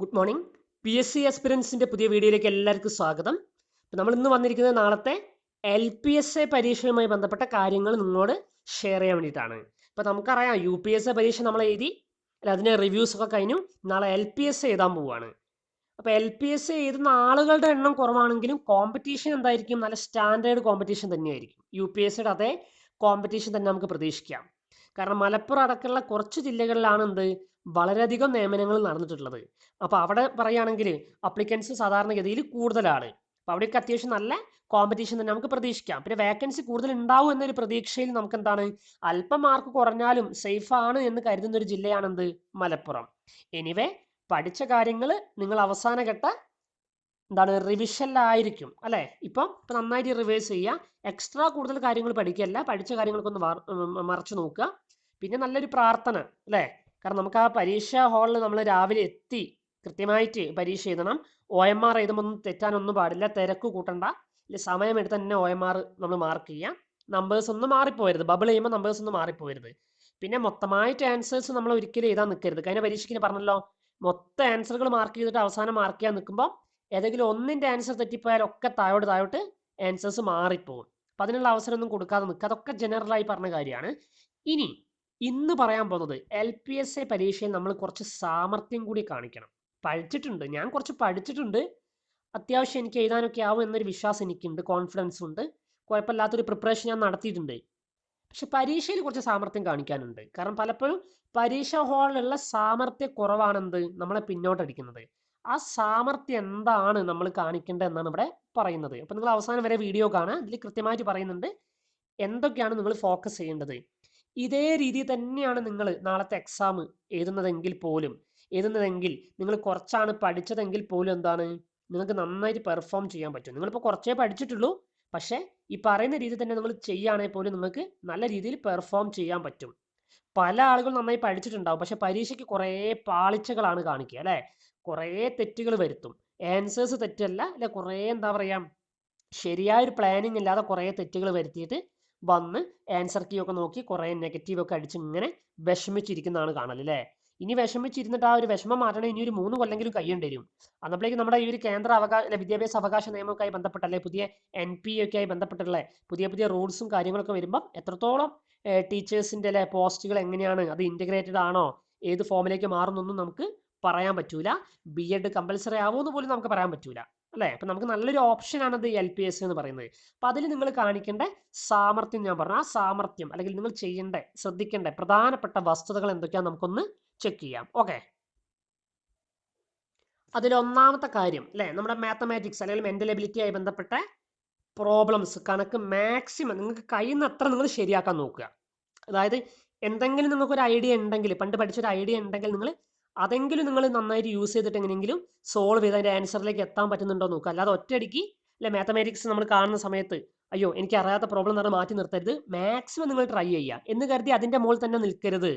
Good morning P S C എക്സ്പീരിയൻസിന്റെ പുതിയ വീഡിയോയിലേക്ക് എല്ലാവർക്കും സ്വാഗതം. അപ്പം നമ്മൾ ഇന്ന് വന്നിരിക്കുന്നത് നാളത്തെ എൽ പി എസ് എ പരീക്ഷയുമായി ബന്ധപ്പെട്ട കാര്യങ്ങൾ നിങ്ങളോട് ഷെയർ ചെയ്യാൻ വേണ്ടിയിട്ടാണ്. ഇപ്പോൾ നമുക്കറിയാം യു പി എസ് എ പരീക്ഷ നമ്മൾ എഴുതി അല്ല അതിന്റെ റിവ്യൂസ് ഒക്കെ കഴിഞ്ഞു നാളെ എൽ പി എസ് എഴുതാൻ പോവുകയാണ് അപ്പോൾ എൽ പി എസ് എഴുതുന്ന ആളുകളുടെ എണ്ണം കുറവാണെങ്കിലും കോമ്പറ്റീഷൻ എന്തായിരിക്കും? നല്ല സ്റ്റാൻഡേർഡ് കോമ്പറ്റീഷൻ തന്നെയായിരിക്കും. യു പി എസ് സിയുടെ അതേ കോമ്പറ്റീഷൻ തന്നെ നമുക്ക് പ്രതീക്ഷിക്കാം. കാരണം മലപ്പുറം അടക്കമുള്ള കുറച്ച് ജില്ലകളിലാണ് എന്ത്? വളരെയധികം നിയമനങ്ങൾ നടന്നിട്ടുള്ളത്. അപ്പോൾ അവിടെ പറയുകയാണെങ്കിൽ അപ്ലിക്കൻസ് സാധാരണഗതിയിൽ കൂടുതലാണ്. അപ്പോൾ അവിടെയൊക്കെ അത്യാവശ്യം നല്ല കോമ്പറ്റീഷൻ തന്നെ നമുക്ക് പ്രതീക്ഷിക്കാം. പിന്നെ വേക്കൻസി കൂടുതൽ ഉണ്ടാവും എന്നൊരു പ്രതീക്ഷയിൽ നമുക്ക് എന്താണ് അല്പം മാർക്ക് കുറഞ്ഞാലും സേഫ് ആണ് എന്ന് കരുതുന്ന ഒരു ജില്ലയാണെന്ത്? മലപ്പുറം. എനിവേ പഠിച്ച കാര്യങ്ങൾ നിങ്ങൾ അവസാന ഘട്ട എന്താണ്? റിവിഷനിലായിരിക്കും അല്ലേ? ഇപ്പം ഇപ്പം നന്നായിട്ട് റിവേഴ്സ് ചെയ്യുക. എക്സ്ട്രാ കൂടുതൽ കാര്യങ്ങൾ പഠിക്കുകയല്ല. പഠിച്ച കാര്യങ്ങൾക്കൊന്ന് മറച്ചു നോക്കുക. പിന്നെ നല്ലൊരു പ്രാർത്ഥന. അല്ലേ? കാരണം നമുക്ക് ആ പരീക്ഷാ ഹാളിൽ നമ്മൾ രാവിലെ എത്തി കൃത്യമായിട്ട് പരീക്ഷ എഴുതണം. ഒ എം ആർ എഴുതുമ്പോൾ ഒന്നും തെറ്റാനൊന്നും പാടില്ല. തിരക്ക് കൂട്ടണ്ട. ഇല്ല സമയമെടുത്ത് തന്നെ ഒ എം ആർ നമ്മൾ മാർക്ക് ചെയ്യാം. നമ്പേഴ്സ് ഒന്നും മാറിപ്പോരുത് ബബിൾ ചെയ്യുമ്പോൾ നമ്പേഴ്സ് ഒന്നും മാറിപ്പോരുത് പിന്നെ മൊത്തമായിട്ട് ആൻസേഴ്സ് നമ്മൾ ഒരിക്കലും എഴുതാൻ നിൽക്കരുത് കഴിഞ്ഞ പരീക്ഷയ്ക്ക് പറഞ്ഞല്ലോ. മൊത്തം ആൻസറുകൾ മാർക്ക് ചെയ്തിട്ട് അവസാനം മാർക്ക് ചെയ്യാൻ നിൽക്കുമ്പോൾ ഏതെങ്കിലും ഒന്നിന്റെ ആൻസർ തെറ്റിപ്പോയാൽ ഒക്കെ താഴോട്ട് താഴോട്ട് ആൻസേഴ്സ് മാറിപ്പോകും അപ്പം അതിനുള്ള അവസരമൊന്നും കൊടുക്കാതെ നിൽക്കുക അതൊക്കെ ജനറലായി പറഞ്ഞ കാര്യമാണ്. ഇനി ഇന്ന് പറയാൻ പോകുന്നത് എൽ പി എസ് എ പരീക്ഷയിൽ നമ്മൾ കുറച്ച് സാമർഥ്യം കൂടി കാണിക്കണം. പഠിച്ചിട്ടുണ്ട്. ഞാൻ കുറച്ച് പഠിച്ചിട്ടുണ്ട്. അത്യാവശ്യം എനിക്ക് എഴുതാനൊക്കെ ആവും എന്നൊരു വിശ്വാസം എനിക്കുണ്ട്. കോൺഫിഡൻസ് ഉണ്ട്. കുഴപ്പമില്ലാത്തൊരു പ്രിപ്പറേഷൻ ഞാൻ നടത്തിയിട്ടുണ്ട്. പക്ഷെ പരീക്ഷയിൽ കുറച്ച് സാമർഥ്യം കാണിക്കാനുണ്ട്. കാരണം പലപ്പോഴും പരീക്ഷ ഹാളിലുള്ള സാമർഥ്യ കുറവാണെന്ത് നമ്മളെ പിന്നോട്ടടിക്കുന്നത്. ആ സാമർഥ്യം എന്താണ് നമ്മൾ കാണിക്കേണ്ടത് എന്നാണ് ഇവിടെ പറയുന്നത്. അപ്പം നിങ്ങൾ അവസാനം വരെ വീഡിയോ കാണുക. അതിൽ കൃത്യമായിട്ട് പറയുന്നുണ്ട്. എന്തൊക്കെയാണ് നിങ്ങൾ ഫോക്കസ് ചെയ്യേണ്ടത്? ഇതേ രീതി തന്നെയാണ് നിങ്ങൾ നാളത്തെ എക്സാം എഴുതുന്നതെങ്കിൽ പോലും. എഴുതുന്നതെങ്കിൽ നിങ്ങൾ കുറച്ചാണ് പഠിച്ചതെങ്കിൽ പോലും എന്താണ്? നിങ്ങൾക്ക് നന്നായിട്ട് പെർഫോം ചെയ്യാൻ പറ്റും. നിങ്ങളിപ്പോൾ കുറച്ചേ പഠിച്ചിട്ടുള്ളൂ. പക്ഷേ ഈ പറയുന്ന രീതി തന്നെ നിങ്ങൾ ചെയ്യുകയാണെങ്കിൽ പോലും നിങ്ങൾക്ക് നല്ല രീതിയിൽ പെർഫോം ചെയ്യാൻ പറ്റും. പല ആളുകൾ നന്നായി പഠിച്ചിട്ടുണ്ടാവും. പക്ഷെ പരീക്ഷയ്ക്ക് കുറേ പാളിച്ചകളാണ് കാണിക്കുക അല്ലേ? കുറേ തെറ്റുകൾ വരുത്തും. ആൻസേഴ്സ് തെറ്റല്ല അല്ലെ? കുറേ എന്താ പറയുക ശരിയായൊരു പ്ലാനിങ് ഇല്ലാതെ കുറേ തെറ്റുകൾ വരുത്തിയിട്ട് വന്ന് ആൻസർ കീ ഒക്കെ നോക്കി കുറേ നെഗറ്റീവ് ഒക്കെ അടിച്ച് ഇങ്ങനെ വിഷമിച്ചിരിക്കുന്നതാണ് കാണൽ അല്ലേ ഇനി വിഷമിച്ചിരുന്നിട്ട് ആ ഒരു വിഷമം മാറ്റണം. ഇനി ഒരു മൂന്ന് കൊല്ലെങ്കിലും കഴിയേണ്ടി വരും. അന്നപ്പോഴേക്കും നമ്മുടെ ഈ ഒരു കേന്ദ്ര അവകാശ വിദ്യാഭ്യാസ അവകാശ നിയമമൊക്കെ ബന്ധപ്പെട്ട അല്ലെ പുതിയ എൻ പി ഒക്കെ ആയി ബന്ധപ്പെട്ടുള്ള പുതിയ പുതിയ റൂൾസും കാര്യങ്ങളൊക്കെ വരുമ്പം എത്രത്തോളം ടീച്ചേഴ്സിന്റെ അല്ലെ പോസ്റ്റുകൾ എങ്ങനെയാണ്? അത് ഇന്റഗ്രേറ്റഡ് ആണോ? ഏത് ഫോമിലേക്ക് മാറുന്നൊന്നും നമുക്ക് പറയാൻ പറ്റൂല. ബി എഡ് കമ്പൽസറി ആവുമെന്ന് പോലും നമുക്ക് പറയാൻ പറ്റൂല. അല്ലേ? അപ്പം നമുക്ക് നല്ലൊരു ഓപ്ഷനാണത് എൽ പി എസ് എന്ന് പറയുന്നത്. അപ്പം അതിൽ നിങ്ങൾ കാണിക്കേണ്ട സാമർഥ്യം ഞാൻ പറഞ്ഞു ആ സാമർഥ്യം അല്ലെങ്കിൽ നിങ്ങൾ ചെയ്യേണ്ട ശ്രദ്ധിക്കേണ്ട പ്രധാനപ്പെട്ട വസ്തുതകൾ എന്തൊക്കെയാണ് നമുക്കൊന്ന് ചെക്ക് ചെയ്യാം. ഓക്കെ അതിലൊന്നാമത്തെ കാര്യം അല്ലേ? നമ്മുടെ മാത്തമാറ്റിക്സ് അല്ലെങ്കിൽ മെന്റൽ എബിലിറ്റി ആയി ബന്ധപ്പെട്ട പ്രോബ്ലംസ് കണക്ക് മാക്സിമം നിങ്ങൾക്ക് കഴിയുന്ന അത്ര നിങ്ങൾ ശരിയാക്കാൻ നോക്കുക. അതായത് എന്തെങ്കിലും നിങ്ങൾക്ക് ഒരു ഐഡിയ ഉണ്ടെങ്കിൽ പണ്ട് പഠിച്ചൊരു ഐഡിയ ഉണ്ടെങ്കിൽ നിങ്ങൾ അതെങ്കിലും നിങ്ങൾ നന്നായിട്ട് യൂസ് ചെയ്തിട്ട് എങ്ങനെയെങ്കിലും സോൾവ് ചെയ്ത് അതിന്റെ ആൻസറിലേക്ക് എത്താൻ പറ്റുന്നുണ്ടോ നോക്കുക. അല്ലാതെ ഒറ്റയടിക്ക് അല്ലെ മാത്തമാറ്റിക്സ് നമ്മൾ കാണുന്ന സമയത്ത് അയ്യോ എനിക്ക് അറിയാത്ത പ്രോബ്ലം എന്ന് മാറ്റി നിർത്തരുത്. മാക്സിമം നിങ്ങൾ ട്രൈ ചെയ്യുക. എന്ന് കരുതി അതിന്റെ മുകളിൽ തന്നെ നിൽക്കരുത്.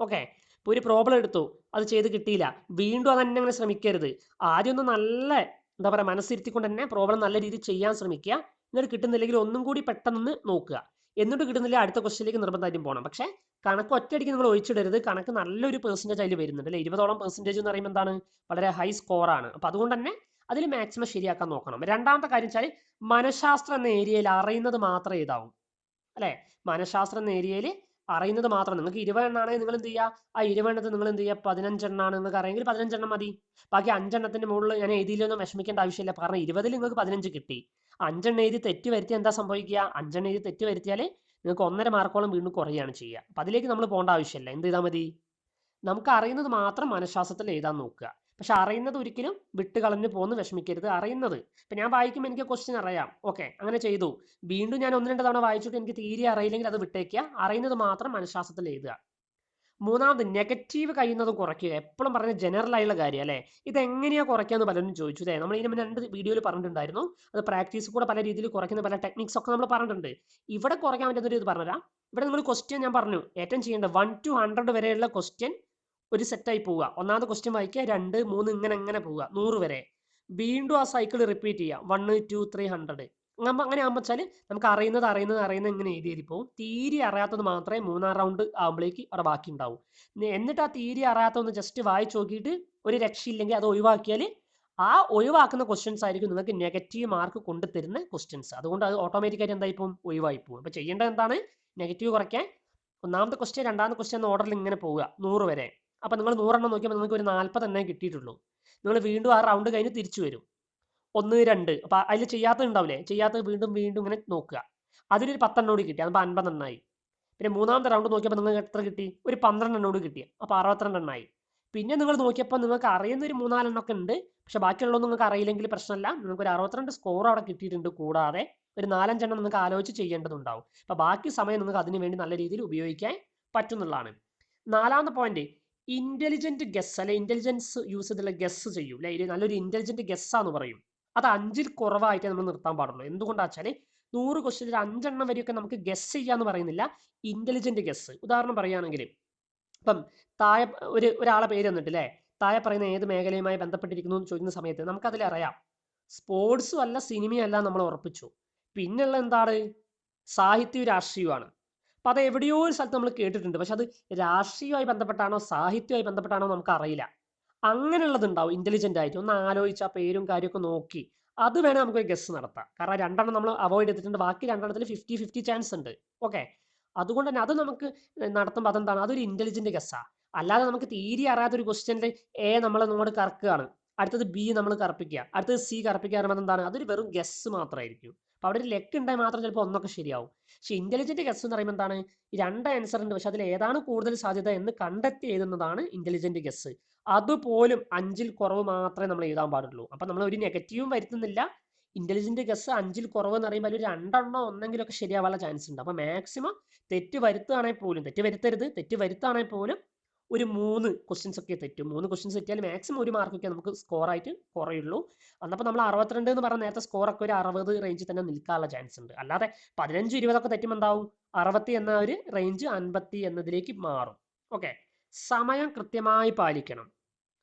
ഓക്കെ ഇപ്പോൾ ഒരു പ്രോബ്ലം എടുത്തു. അത് ചെയ്ത് കിട്ടിയില്ല. വീണ്ടും അത് തന്നെ അങ്ങനെ ശ്രമിക്കരുത്. ആദ്യം ഒന്ന് നല്ല എന്താ പറയുക മനസ്സിരുത്തിക്കൊണ്ട് തന്നെ പ്രോബ്ലം നല്ല രീതിയിൽ ചെയ്യാൻ ശ്രമിക്കുക. എന്നിട്ട് കിട്ടുന്നില്ലെങ്കിൽ ഒന്നും കൂടി പെട്ടെന്ന് നോക്കുക. എന്നിട്ട് കിട്ടുന്നില്ല അടുത്ത ക്വസ്റ്റിലേക്ക് നിർബന്ധമായിട്ടും പോകണം പക്ഷേ കണക്ക് ഒറ്റയടിക്ക് നിങ്ങൾ ഒഴിച്ചിടരുത്. കണക്ക് നല്ലൊരു പെർസെന്റേജ് അതിൽ വരുന്നുണ്ട് അല്ലെ? ഇരുപതോളം പെർസെന്റേജ് എന്ന് പറയുമ്പോൾ എന്താണ്? വളരെ ഹൈ സ്കോറാണ് അപ്പോൾ അതുകൊണ്ട് തന്നെ അതിൽ മാക്സിമം ശരിയാക്കാൻ നോക്കണം. രണ്ടാമത്തെ കാര്യം വെച്ചാൽ മനഃശാസ്ത്രം എന്ന ഏരിയയിൽ അറിയുന്നത് മാത്രമേ ഇതാവും. അല്ലേ? മനഃശാസ്ത്രം എന്ന ഏരിയയിൽ അറിയുന്നത് മാത്രം. നിങ്ങൾക്ക് ഇരുപതെണ്ണാണെങ്കിൽ നിങ്ങൾ എന്ത് ചെയ്യുക ആ ഇരുപതെണ്ണത്തിൽ നിങ്ങൾ എന്ത് ചെയ്യുക പതിനഞ്ചെണ്ണാണ് നിങ്ങൾക്ക് അറിയെങ്കിൽ പതിനഞ്ചെണ്ണം മതി. ബാക്കി അഞ്ചെണ്ണത്തിന്റെ മുകളിൽ ഞാൻ എഴുതിയില്ലൊന്നും വിഷമിക്കേണ്ട ആവശ്യമില്ല. കാരണം ഇരുപതിൽ നിങ്ങൾക്ക് പതിനഞ്ച് കിട്ടി. അഞ്ചെണ്ണം എഴുതി തെറ്റ് വരുത്തിയാൽ എന്താ സംഭവിക്കുക? അഞ്ചെണ്ണം എഴുതി തെറ്റ് വരുത്തിയാൽ നിങ്ങൾക്ക് ഒന്നര മാർക്കോളം വീണ്ടും കുറയുകയാണ് ചെയ്യുക. അപ്പം അതിലേക്ക് നമ്മൾ പോകേണ്ട ആവശ്യമില്ല. എന്ത് ചെയ്താൽ മതി? നമുക്ക് അറിയുന്നത് മാത്രം മനഃശാസ്ത്രത്തിൽ എഴുതാൻ നോക്കുക. പക്ഷെ അറിയുന്നത് ഒരിക്കലും വിട്ട് കളഞ്ഞു പോകുന്ന വിഷമിക്കരുത്. അറിയുന്നത്. ഇപ്പം ഞാൻ വായിക്കുമ്പോൾ എനിക്ക് ക്വസ്റ്റ്യൻ അറിയാം. ഓക്കെ അങ്ങനെ ചെയ്തു. വീണ്ടും ഞാൻ ഒന്ന് രണ്ട് തവണ വായിച്ചിട്ട് എനിക്ക് തീരെ അറിയില്ലെങ്കിൽ അത് വിട്ടേക്കുക. അറിയുന്നത് മാത്രം മനഃശാസ്ത്രത്തിൽ എഴുതുക. മൂന്നാമത് നെഗറ്റീവ് കഴിയുന്നത് കുറയ്ക്കുക. എപ്പോഴും പറഞ്ഞ ജനറൽ ആയുള്ള കാര്യം അല്ലേ? ഇത് എങ്ങനെയാണ് കുറയ്ക്കാന്ന് പലരും ചോദിച്ചു അല്ലേ നമ്മൾ ഇതിന് രണ്ട് വീഡിയോയിൽ പറഞ്ഞിട്ടുണ്ടായിരുന്നു. അത് പ്രാക്ടീസ് കൂടെ പല രീതിയിൽ കുറയ്ക്കുന്ന പല ടെക്നിക്സ് ഒക്കെ നമ്മൾ പറഞ്ഞിട്ടുണ്ട്. ഇവിടെ കുറയ്ക്കാൻ പറ്റുന്ന ഒരു ഇത് പറഞ്ഞുതരാം. ഇവിടെ നിങ്ങൾ ക്വസ്റ്റ്യൻ ഞാൻ പറഞ്ഞു. ഏറ്റവും ചെയ്യേണ്ട വൺ ടു ഹൺഡ്രഡ് വരെയുള്ള ക്വസ്റ്റ്യൻ ഒരു സെറ്റായി പോവുക. ഒന്നാമത് ക്വസ്റ്റ്യൻ വായിക്കുക. രണ്ട് മൂന്ന് ഇങ്ങനെ ഇങ്ങനെ പോവുക. നൂറ് വരെ. വീണ്ടും ആ സൈക്കിൾ റിപ്പീറ്റ് ചെയ്യുക. വൺ ടു ത്രീ ഹൺഡ്രഡ് അങ്ങനെ അങ്ങനെ ആകുമ്പോൾ വെച്ചാൽ നമുക്ക് അറിയുന്നത് അറിയുന്നത് അറിയുന്നത് ഇങ്ങനെ എഴുതി എഴുതി പോകും തീരെ അറിയാത്തത് മാത്രമേ മൂന്നാം റൗണ്ട് ആകുമ്പോഴേക്ക് അവിടെ ബാക്കി ഉണ്ടാവും എന്നിട്ട് ആ തീരെ അറിയാത്തൊന്ന് ജസ്റ്റ് വായിച്ച് നോക്കിയിട്ട് ഒരു രക്ഷയില്ലെങ്കിൽ അത് ഒഴിവാക്കിയാൽ ആ ഒഴിവാക്കുന്ന ക്വസ്റ്റ്യൻസ് ആയിരിക്കും നിങ്ങൾക്ക് നെഗറ്റീവ് മാർക്ക് കൊണ്ടുതരുന്ന ക്വസ്റ്റ്യൻസ് അതുകൊണ്ട് അത് ഓട്ടോമാറ്റിക്കായിട്ട് എന്തായി പോകും ഒഴിവായി പോകും അപ്പോൾ ചെയ്യേണ്ടത് എന്താണ്? നെഗറ്റീവ് കുറയ്ക്കാൻ ഒന്നാമത്തെ ക്വസ്റ്റ്യൻ രണ്ടാമത്തെ ക്വസ്റ്റ്യൻ എന്ന ഓർഡറിൽ ഇങ്ങനെ പോവുക. നൂറ് വരെ. അപ്പോൾ നിങ്ങൾ നൂറെണ്ണം നോക്കിയപ്പോൾ നിങ്ങൾക്ക് ഒരു നാൽപ്പത് എണ്ണേ കിട്ടിയിട്ടുള്ളൂ. നിങ്ങൾ വീണ്ടും ആ റൗണ്ട് കഴിഞ്ഞ് തിരിച്ചു വരും. ഒന്ന് രണ്ട്. അപ്പോൾ അതിൽ ചെയ്യാത്തത് ഉണ്ടാവില്ലേ ചെയ്യാത്തത് വീണ്ടും വീണ്ടും ഇങ്ങനെ നോക്കുക. അതിലൊരു പത്തെണ്ണം കൂടി കിട്ടി. അപ്പോൾ അൻപതെണ്ണമായി പിന്നെ മൂന്നാമത്തെ റൗണ്ട് നോക്കിയപ്പോൾ നിങ്ങൾക്ക് എത്ര കിട്ടി? ഒരു പന്ത്രണ്ടെണ്ണം കൂടി കിട്ടി. അപ്പോൾ അറുപത്തിരണ്ട് എണ്ണമായി പിന്നെ നിങ്ങൾ നോക്കിയപ്പോൾ നിങ്ങൾക്ക് അറിയുന്ന ഒരു മൂന്നാലെണ്ണം ഒക്കെ ഉണ്ട്. പക്ഷെ ബാക്കിയുള്ളതൊന്നും നിങ്ങൾക്ക് അറിയില്ലെങ്കിൽ പ്രശ്നമല്ല. നിങ്ങൾക്ക് ഒരു അറുപത്തിരണ്ട് സ്കോർ അവിടെ കിട്ടിയിട്ടുണ്ട്. കൂടാതെ ഒരു നാലഞ്ചെണ്ണം നിങ്ങൾക്ക് ആലോചിച്ച് ചെയ്യേണ്ടതുണ്ടാവും. അപ്പോൾ ബാക്കി സമയം നിങ്ങൾക്ക് അതിനുവേണ്ടി നല്ല രീതിയിൽ ഉപയോഗിക്കാൻ പറ്റുന്നുള്ളതാണ്. നാലാമത്തെ പോയിന്റ് ഇന്റലിജന്റ് ഗസ് അല്ലെ? ഇന്റലിജൻസ് യൂസ് ചെയ്തുള്ള ഗസ് ചെയ്യും. അല്ലെ? നല്ലൊരു ഇന്റലിജന്റ് ഗസ്സാന്ന് പറയും. അത് അഞ്ചിൽ കുറവായിട്ടേ നമ്മൾ നിർത്താൻ പാടുള്ളൂ. എന്തുകൊണ്ടാ വെച്ചാൽ നൂറ് ക്വസ്റ്റ്യനിൽ അഞ്ചെണ്ണം വരെയൊക്കെ നമുക്ക് ഗസ് ചെയ്യാന്ന് പറയുന്നില്ല. ഇന്റലിജന്റ് ഗസ് ഉദാഹരണം പറയുകയാണെങ്കിൽ ഇപ്പം താഴെ ഒരു ഒരാളെ പേര് തന്നിട്ട് അല്ലേ താഴെ പറയുന്ന ഏത് മേഖലയുമായി ബന്ധപ്പെട്ടിരിക്കുന്നു എന്ന് ചോദിക്കുന്ന സമയത്ത് നമുക്കതിൽ അറിയാം. സ്പോർട്സും അല്ല സിനിമയും അല്ല നമ്മൾ ഉറപ്പിച്ചു. പിന്നെയുള്ള എന്താണ്? സാഹിത്യവും രാഷ്ട്രീയവുമാണ്. അപ്പം അത് എവിടെയോ ഒരു സ്ഥലത്ത് നമ്മൾ കേട്ടിട്ടുണ്ട്. പക്ഷെ അത് രാഷ്ട്രീയവുമായി ബന്ധപ്പെട്ടാണോ സാഹിത്യമായി ബന്ധപ്പെട്ടാണോ നമുക്ക് അറിയില്ല. അങ്ങനെയുള്ളത് ഉണ്ടാവും ഇന്റലിജന്റ് ആയിട്ട്. ഒന്ന് ആലോചിച്ച് ആ പേരും കാര്യമൊക്കെ നോക്കി. അത് വേണേൽ നമുക്ക് ഗസ് നടത്താം. കാരണം രണ്ടെണ്ണം നമ്മൾ അവോയ്ഡ് ചെയ്തിട്ടുണ്ട്. ബാക്കി രണ്ടെണ്ണത്തിൽ ഫിഫ്റ്റി ഫിഫ്റ്റി ചാൻസ് ഉണ്ട്. ഓക്കെ അതുകൊണ്ട് തന്നെ അത് നമുക്ക് നടത്തുമ്പോൾ അതെന്താണ്? അതൊരു ഇന്റലിജന്റ് ഗസ്സാ അല്ലാതെ നമുക്ക് തീരെ അറിയാത്ത ഒരു എ നമ്മൾ നമ്മോട് കറക്കുകയാണ്. അടുത്തത് ബി നമ്മൾ കറപ്പിക്കുക. അടുത്തത് സി കറപ്പിക്കുക എന്താണ്? അതൊരു വെറും ഗസ് മാത്രമായിരിക്കും അവിടെ ഒരു ലെക്ക് ഉണ്ടായി മാത്രം ചിലപ്പോൾ ഒന്നൊക്കെ ശരിയാവും. പക്ഷെ ഇന്റലിജന്റ് ഗസ് എന്ന് പറയുമ്പോൾ എന്താണ്? ഈ രണ്ട് ആൻസർ ഉണ്ട് പക്ഷെ അതിൽ ഏതാണ് കൂടുതൽ സാധ്യത എന്ന് കണ്ടെത്തി എഴുതുന്നതാണ് ഇന്റലിജന്റ് ഗസ് അതുപോലും അഞ്ചിൽ കുറവ് മാത്രമേ നമ്മൾ എഴുതാൻ പാടുള്ളൂ. അപ്പം നമ്മൾ ഒരു നെഗറ്റീവും വരുത്തുന്നില്ല. ഇന്റലിജന്റ് ഗസ് അഞ്ചിൽ കുറവ് എന്ന് പറയുമ്പോൾ ഒരു രണ്ടെണ്ണോ ഒന്നെങ്കിലൊക്കെ ശരിയാവാനുള്ള ചാൻസ് ഉണ്ട് അപ്പോൾ മാക്സിമം തെറ്റ് വരുത്തുകയാണെങ്കിൽ പോലും തെറ്റ് വരുത്തരുത് തെറ്റ് വരുത്തുകയാണെങ്കിൽ പോലും ഒരു മൂന്ന് ക്വസ്റ്റ്യൻസ് ഒക്കെ തെറ്റും. മൂന്ന് ക്വസ്റ്റ്യൻസ് തെറ്റിയാൽ മാക്സിമം ഒരു മാർക്കൊക്കെ നമുക്ക് സ്കോർ ആയിട്ട് കുറയുള്ളൂ. അന്നപ്പോൾ നമ്മൾ അറുപത്തിരണ്ട് എന്ന് പറഞ്ഞ നേരത്തെ സ്കോർ ഒക്കെ ഒരു അറുപത് റേഞ്ചിൽ തന്നെ നിൽക്കാനുള്ള ചാൻസ് ഉണ്ട്. അല്ലാതെ പതിനഞ്ച് ഇരുപതൊക്കെ തെറ്റുമ്പോൾ എന്താവും? അറുപത്തി എന്ന ഒരു റേഞ്ച് അൻപത്തി എന്നതിലേക്ക് മാറും. ഓക്കെ സമയം കൃത്യമായി പാലിക്കണം.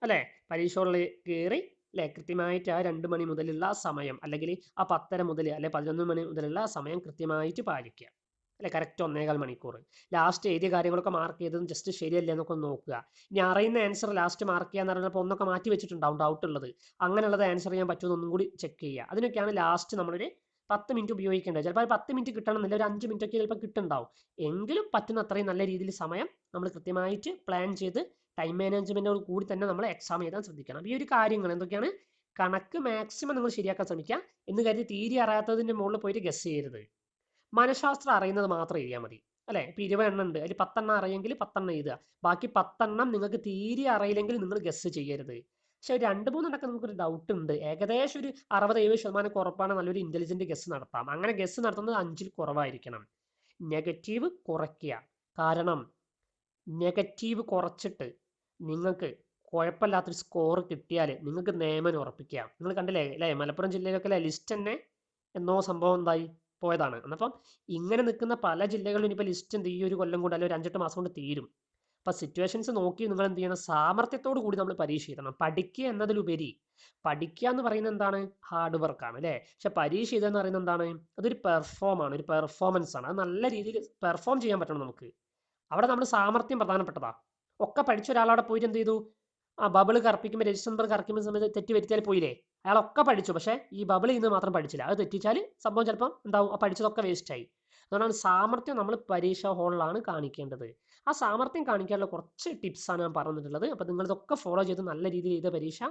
അല്ലേ? പരീക്ഷകളിൽ കയറി അല്ലെ? കൃത്യമായിട്ട് ആ രണ്ട് മണി മുതലുള്ള സമയം അല്ലെങ്കിൽ ആ പത്തര മുതൽ അല്ലെ പതിനൊന്ന് മണി മുതലുള്ള സമയം കൃത്യമായിട്ട് പാലിക്കുക. അല്ലെ? കറക്റ്റ് ഒന്നേകാൽ മണിക്കൂർ ലാസ്റ്റ് എഴുതിയ കാര്യങ്ങളൊക്കെ മാർക്ക് ചെയ്തതും ജസ്റ്റ് ശരിയല്ലേ എന്നൊക്കെ നോക്കുക. ഇനി അറിയുന്ന ആൻസർ ലാസ്റ്റ് മാർക്ക് ചെയ്യാന്ന് പറഞ്ഞപ്പോൾ ഒന്നൊക്കെ മാറ്റി വെച്ചിട്ടുണ്ടാവും ഡൗട്ട് ഉള്ളത്. അങ്ങനെയുള്ളത് ആൻസർ ചെയ്യാൻ പറ്റുമെന്ന് ഒന്നും കൂടി ചെക്ക് ചെയ്യുക. അതിനൊക്കെയാണ് ലാസ്റ്റ് നമ്മളൊരു പത്ത് മിനിറ്റ് ഉപയോഗിക്കേണ്ടത്. ചിലപ്പോൾ പത്ത് മിനിറ്റ് കിട്ടണമെന്നില്ല ഒരു അഞ്ച് മിനിറ്റ് ഒക്കെ ചിലപ്പോൾ കിട്ടുന്നുണ്ടാവും. എങ്കിലും പറ്റുന്ന അത്രയും നല്ല രീതിയിൽ സമയം നമ്മൾ കൃത്യമായിട്ട് പ്ലാൻ ചെയ്ത് ടൈം മാനേജ്മെന്റോട് കൂടി തന്നെ നമ്മൾ എക്സാം എഴുതാൻ ശ്രദ്ധിക്കണം. ഈ ഒരു കാര്യങ്ങൾ എന്തൊക്കെയാണ്? കണക്ക് മാക്സിമം നിങ്ങൾ ശരിയാക്കാൻ ശ്രമിക്കുക. എന്ന് കരുതി തീരെ അറിയാത്തതിന്റെ മുകളിൽ പോയിട്ട് ഗസ് ചെയ്യരുത്. മനഃശാസ്ത്രം അറിയുന്നത് മാത്രം എഴുതിയാൽ മതി. അല്ലെ? ഇപ്പോൾ ഇരുപതെണ്ണം ഉണ്ട്. അതിൽ പത്തെണ്ണം അറിയെങ്കിൽ പത്തെണ്ണം എഴുതുക. ബാക്കി പത്തെണ്ണം നിങ്ങൾക്ക് തീരെ അറിയില്ലെങ്കിൽ നിങ്ങൾ ഗസ് ചെയ്യരുത്. പക്ഷെ രണ്ട് മൂന്നെണ്ണൊക്കെ നമുക്കൊരു ഡൗട്ട് ഉണ്ട്. ഏകദേശം ഒരു അറുപത് എഴുപത് ശതമാനം ഉറപ്പാണ് നല്ലൊരു ഇന്റലിജന്റ് ഗസ് നടത്താം. അങ്ങനെ ഗസ് നടത്തുന്നത് അഞ്ചിൽ കുറവായിരിക്കണം. നെഗറ്റീവ് കുറയ്ക്കുക. കാരണം നെഗറ്റീവ് കുറച്ചിട്ട് നിങ്ങൾക്ക് കുഴപ്പമില്ലാത്തൊരു സ്കോർ കിട്ടിയാൽ നിങ്ങൾക്ക് നിയമനം ഉറപ്പിക്കാം. നിങ്ങൾ കണ്ടില്ലേ? അല്ലേ? മലപ്പുറം ജില്ലയിലൊക്കെ ലിസ്റ്റ് തന്നെ. എന്നോ സംഭവം എന്തായി? പോയതാണ്. എന്നപ്പം ഇങ്ങനെ നിൽക്കുന്ന പല ജില്ലകളിലും ഇനിയിപ്പോൾ ലിസ്റ്റ് എന്ത് ഈ ഒരു കൊല്ലം കൊണ്ട് അല്ലെങ്കിൽ ഒരു അഞ്ചെട്ട് മാസം കൊണ്ട് തീരും. അപ്പോൾ സിറ്റുവേഷൻസ് നോക്കി നിങ്ങൾ എന്ത് ചെയ്യണം? സാമർത്ഥ്യത്തോടു കൂടി നമ്മൾ പരീക്ഷ എഴുതണം പഠിക്കുക എന്നതിലുപരി പഠിക്കുക എന്ന് പറയുന്നത് എന്താണ്? ഹാർഡ് വർക്കാണ് അല്ലേ? പക്ഷെ പരീക്ഷ എഴുതുക പറയുന്നത് എന്താണ്? അതൊരു പെർഫോം ആണ്. ഒരു പെർഫോമൻസ് ആണ്. അത് നല്ല രീതിയിൽ പെർഫോം ചെയ്യാൻ പറ്റണം നമുക്ക്. അവിടെ നമ്മൾ സാമർത്ഥ്യം പ്രധാനപ്പെട്ടതാണ് ഒക്കെ പഠിച്ച ഒരാളവിടെ പോയിട്ട് എന്ത് ചെയ്തു? ആ ബബിൾ കറപ്പിക്കുമ്പോൾ രജിസ്റ്റർ നമ്പർ കറക്കുമ്പോൾ സമയത്ത് തെറ്റ് വരുത്തിയാൽ പോയില്ലേ? അയാളൊക്കെ പഠിച്ചു. പക്ഷേ ഈ ബബിൾ ഇന്ന് മാത്രം പഠിച്ചില്ല. അത് തെറ്റിച്ചാൽ സംഭവം ചിലപ്പം എന്താവും? ആ പഠിച്ചതൊക്കെ വേസ്റ്റായി അതുകൊണ്ടാണ് സാമർത്ഥ്യം നമ്മൾ പരീക്ഷാ ഹോളിലാണ് കാണിക്കേണ്ടത്. ആ സാമർത്ഥ്യം കാണിക്കാനുള്ള കുറച്ച് ടിപ്സാണ് ഞാൻ പറഞ്ഞിട്ടുള്ളത്. അപ്പോൾ നിങ്ങളിതൊക്കെ ഫോളോ ചെയ്ത് നല്ല രീതിയിൽ ചെയ്ത പരീക്ഷ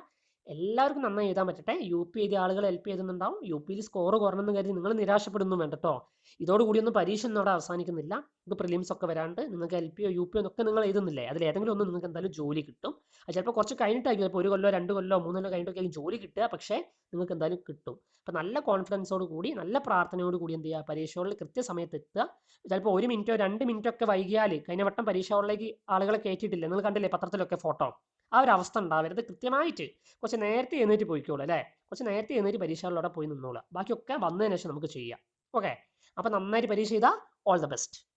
എല്ലാവർക്കും നന്നായി എഴുതാൻ പറ്റട്ടെ. യു പി എഴുതിയ ആളുകൾ ഹെൽപ്പ് എഴുതുന്നുണ്ടാവും യു പിയിൽ സ്കോർ കുറഞ്ഞെന്ന് കരുതി നിങ്ങൾ നിരാശപ്പെടുന്നു വേണ്ട കേട്ടോ ഇതോടുകൂടി ഒന്നും പരീക്ഷ ഒന്നും അവിടെ അവസാനിക്കുന്നില്ല. നിങ്ങൾക്ക് പ്രിലിംസ് ഒക്കെ വരാണ്ട് നിങ്ങൾക്ക് എൽ പിയോ യു പിയോ ഒക്കെ നിങ്ങൾ എഴുതുന്നില്ലേ? അതിൽ ഏതെങ്കിലും ഒന്ന് നിങ്ങൾക്ക് എന്തായാലും ജോലി കിട്ടും. അത് ചിലപ്പോൾ കുറച്ച് കഴിഞ്ഞിട്ടായിരിക്കും. ചിലപ്പോൾ ഒരു കൊല്ലോ രണ്ട് കൊല്ലോ മൂന്ന് കൊല്ലോ കഴിഞ്ഞിട്ടൊക്കെ ജോലി കിട്ടുക. പക്ഷേ നിങ്ങൾക്ക് എന്തായാലും കിട്ടും. അപ്പം നല്ല കോൺഫിഡൻസോട് കൂടി നല്ല പ്രാർത്ഥനയോട് കൂടി എന്ത് ചെയ്യുക? പരീക്ഷകളിൽ കൃത്യസമയത്ത് എത്തുക. ചിലപ്പോൾ ഒരു മിനിറ്റോ രണ്ട് മിനിറ്റോ ഒക്കെ വൈകിയാൽ കഴിഞ്ഞ വട്ടം പരീക്ഷകളിലേക്ക് ആളുകളെ കയറ്റിയിട്ടില്ല നിങ്ങൾ കണ്ടില്ലേ പത്രത്തിലൊക്കെ ഫോട്ടോ ആ ഒരു അവസ്ഥ ഉണ്ടാവരുത്. കൃത്യമായിട്ട് കുറച്ച് നേരത്തെ എഴുന്നേറ്റ് പോയിക്കോളൂ അല്ലേ? കുറച്ച് നേരത്തെ എഴുന്നേറ്റ് പരീക്ഷകളിലൂടെ പോയി നിന്നോളാം. ബാക്കിയൊക്കെ വന്നതിന് ശേഷം നമുക്ക് ചെയ്യാം. ഓക്കെ അപ്പോൾ നന്നായിട്ട് പരീക്ഷ ചെയ്താൽ ഓൾ ദ ബെസ്റ്റ്